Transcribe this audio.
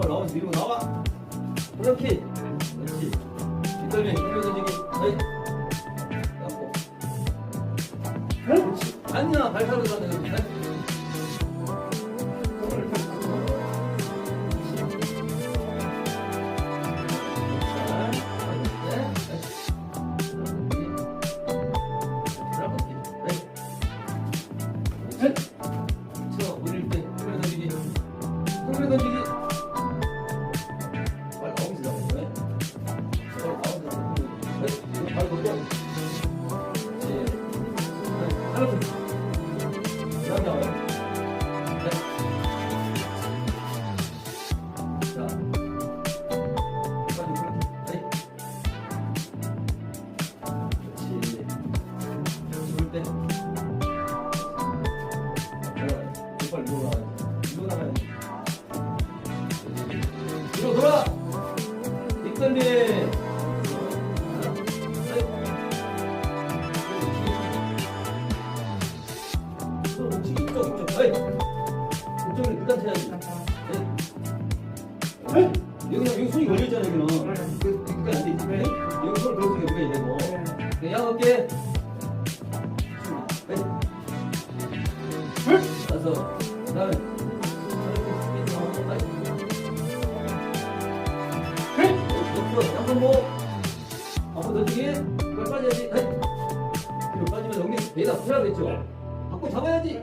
오빠 나오지 밀고 나와. 그렇게. 그렇지. 뒷덜미 힘을 던지기. 에이. 잡고. 그렇지. 아니야 발사로 들어가는 거지. 쳐 돌아! 닉던비! 이 이쪽 이쪽 에이! 이쪽을 일단 쳐야지 에이! 에이! 여기는 여기 손이 걸려있잖아 그- 안 돼. 에이? 여기 손을 뭐 그냥 양어깨 에이! 가서 그 다음에 옆으로 양손 모 앞으로 던지기 이걸 빠져야지 뒤로 빠지면 엉덩이 배에다 풀어야겠죠 갖고 잡아야지